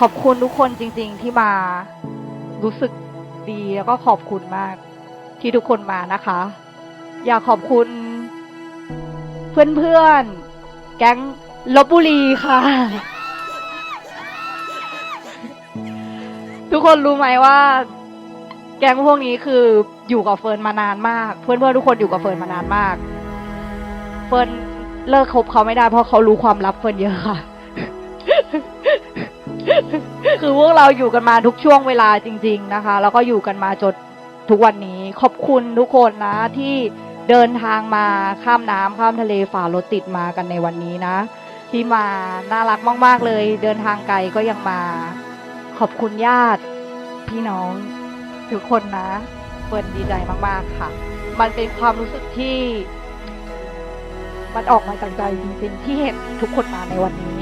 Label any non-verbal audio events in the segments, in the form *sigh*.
ขอบคุณทุกคนจริง ๆ ที่มารู้สึกดีแล้วก็ขอบคุณมาก ที่ทุกคนมานะคะ อยากขอบคุณ เพื่อนๆ แก๊งลบบุรีค่ะ ทุกคนรู้ไหมว่า แก๊งพวกนี้คืออยู่กับเฟิร์นมานานมาก เพื่อนๆทุกคนอยู่กับเฟิร์นมานานมาก เฟิร์นเลิกคบเขาไม่ได้เพราะเขารู้ความลับเฟิร์นเยอะค่ะ คือพวกเราอยู่กันมาทุกช่วงเวลาจริง ๆนะคะ แล้วก็อยู่กันมาจนทุกวันนี้ขอบคุณทุกคนนะที่เดินทางมาข้ามน้ำข้ามทะเลฝ่ารถติดมากันในวันนี้นะ ที่มาน่ารักมาก ๆ เลย เดินทางไกลก็ยังมา ขอบคุณญาติพี่น้องทุกคนนะเฟิร์นดีใจมาก ๆ ค่ะ มันเป็นความรู้สึกที่ มันออกมาจากใจจริง ๆ ที่เห็นทุกคนมาในวันนี้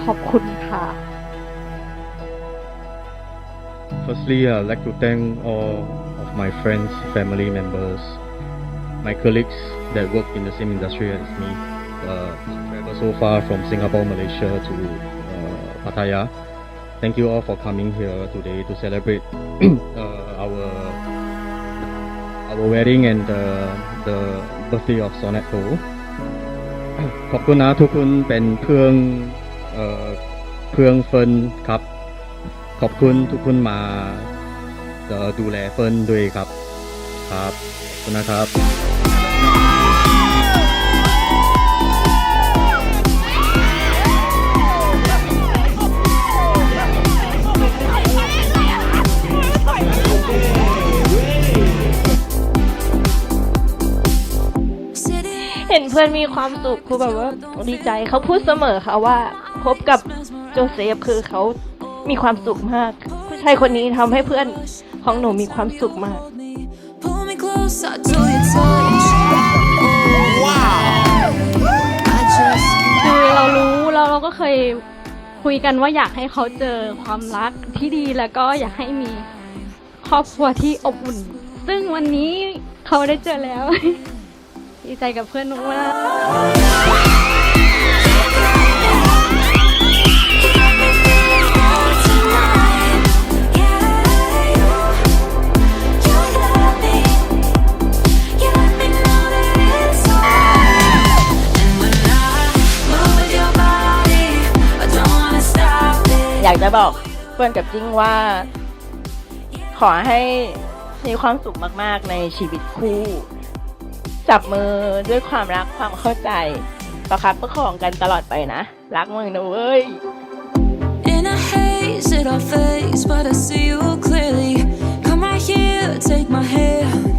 ขอบคุณค่ะ Firstly, I'd like to thank all of my friends, family members, my colleagues that work in the same industry as me. Uh, travel so far from Singapore, Malaysia to uh, Pattaya. Thank you all for coming here today to celebrate *coughs* uh, our our wedding and the, the birthday of Sonnet *coughs* ขอบคุณนะทุกคนเป็นเพื่อนเอ่อเพื่อนเฟิร์นครับ ข อบคุณทุกคนมาดูแลเฟิร์นด้วยครับ ครับคุณนะครับเห็นเพื่อนมีความสุขคือแบบว่าดีใจเขาพูดเสมอค่ะว่าพบกับโจเซฟคือเขา มีความสุขมาก ผู้ชายคนนี้ทำให้เพื่อนของหนูมีความสุขมาก คือเรารู้แล้วเราก็เคยคุยกันว่าอยากให้เขาเจอความรักที่ดีแล้วก็อยากให้มีครอบครัวที่อบอุ่น ซึ่งวันนี้เขาได้เจอแล้ว ดีใจกับเพื่อนมาก จะบอกเพื่อนกับจิ้งว่า ขอให้มีความสุขมากๆในชีวิตคู่ จับมือด้วยความรักความเข้าใจ ประคับประคองกันตลอดไปนะ รักมึงนะเว้ย In a haze, it all fades, but I see you clearly. Come right here, take my hand.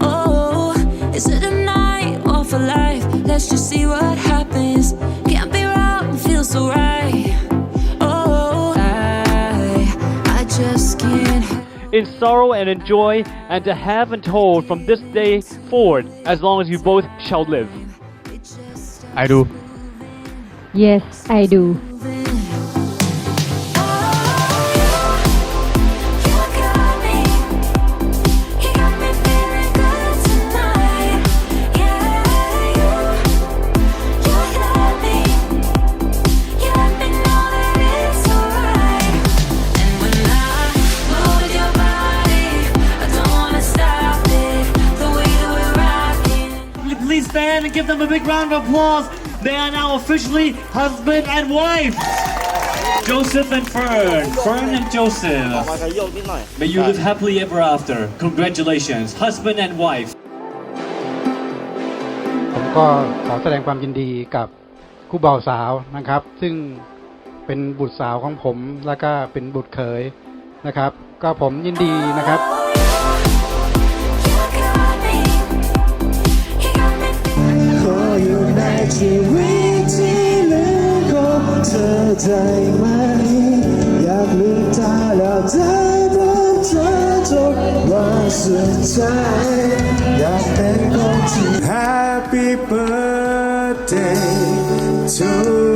Oh, is it a night or for life? Let's just see what happens. In sorrow and in joy, and to have and hold from this day forward, as long as you both shall live. I do. yes I do rocking. Please stand and give them a big round of applause. They are now officially husband and wife. Joseph and Fern. Fern and Joseph. May you live happily ever after. Congratulations, husband and wife. ผมก็ขอแสดงความยินดีกับคู่บ่าวสาวนะครับ ซึ่งเป็นบุตรสาวของผมแล้วก็เป็นบุตรเขยนะครับ ก็ผมยินดีนะครับ ใจไหม อยากลืมตาแล้วได้พบเธอจบวันสุดท้ายอยากเป็นคนที่ Happy birthday to